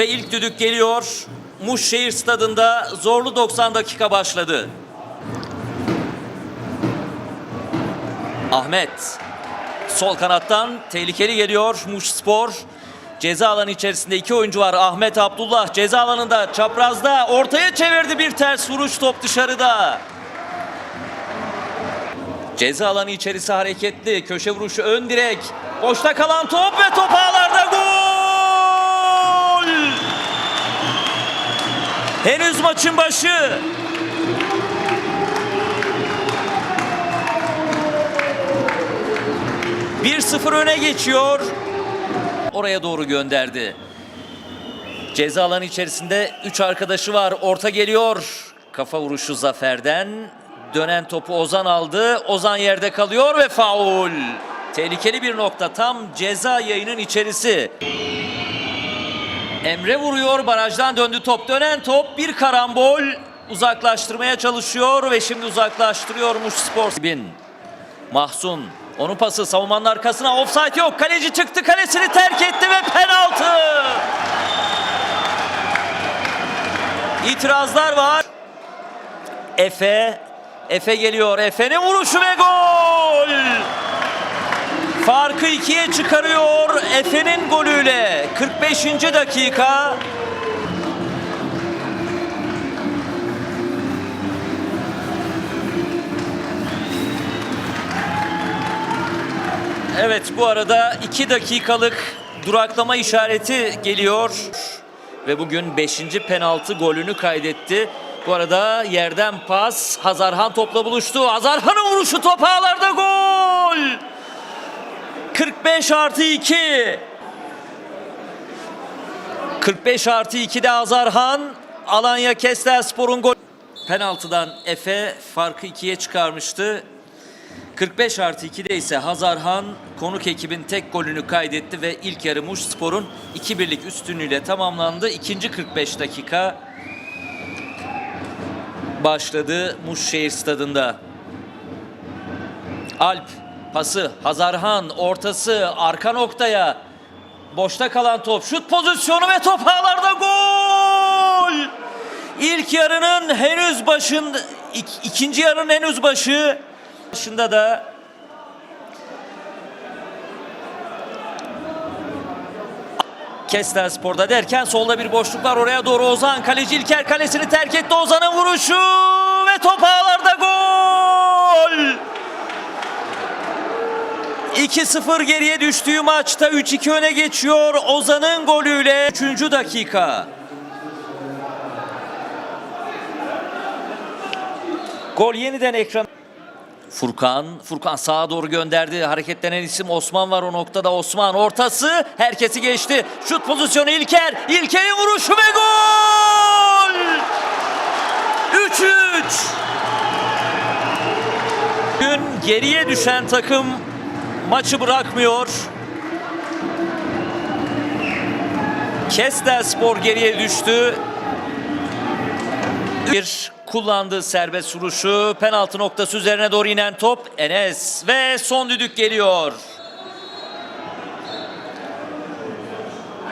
Ve ilk düdük geliyor. Muş Şehir Stadı'nda zorlu 90 dakika başladı. Ahmet sol kanattan tehlikeli geliyor Muş Spor. Ceza alanı içerisinde iki oyuncu var. Ahmet Abdullah ceza alanında çaprazda ortaya çevirdi bir ters vuruş top dışarıda. Ceza alanı içerisi hareketli. Köşe vuruşu ön direk. Boşta kalan top ve top Henüz maçın başı. Bir sıfır öne geçiyor. Oraya doğru gönderdi. Ceza alanı içerisinde 3 arkadaşı var. Orta geliyor. Kafa vuruşu Zafer'den. Dönen topu Ozan aldı. Ozan yerde kalıyor ve faul. Tehlikeli bir nokta tam ceza yayının içerisi. Emre vuruyor. Barajdan döndü top. Dönen top bir karambol. Uzaklaştırmaya çalışıyor ve şimdi uzaklaştırıyormuş Spor. Bin. Mahsun. Onun pası savunmanın arkasına. Offside yok. Kaleci çıktı. Kalesini terk etti ve penaltı. İtirazlar var. Efe. Efe geliyor. Efe'nin vuruşu ve gol. Farkı ikiye çıkarıyor Efe'nin golüyle. 45. dakika. Evet bu arada 2 dakikalık duraklama işareti geliyor. Ve bugün 5. penaltı golünü kaydetti. Bu arada yerden pas Hazarhan topla buluştu. Hazarhan'ın vuruşu top ağlarda gol. 45 artı 2. 45 artı 2'de Hazarhan. Alanya Kestelspor'un gol. Penaltıdan Efe farkı ikiye çıkarmıştı. 45 artı 2'de ise Hazarhan konuk ekibin tek golünü kaydetti ve ilk yarı Muş Spor'un 2-1'lik üstünlüğüyle tamamlandı. İkinci 45 dakika başladı Muş Şehir Stadı'nda. Alp pası Hazarhan ortası arka noktaya. Boşta kalan top şut pozisyonu ve top ağlarda gol! İlk yarının henüz başında ik- ikinci yarının henüz başı başında da Kestel Spor'da derken solda bir boşluk var oraya doğru Ozan kaleci İlker kalesini terk etti. Ozan'ın vuruşu ve top ağlarda gol 2-0 geriye düştüğü maçta 3-2 öne geçiyor Ozan'ın golüyle 3. dakika Gol yeniden ekran Furkan, Furkan sağa doğru gönderdi. Hareketlenen isim Osman var o noktada. Osman ortası. Herkesi geçti. Şut pozisyonu İlker. İlker'in vuruşu ve gol! 3-3. Gün geriye düşen takım maçı bırakmıyor. Kestel Spor geriye düştü. Bir kullandığı serbest vuruşu penaltı noktası üzerine doğru inen top Enes ve son düdük geliyor.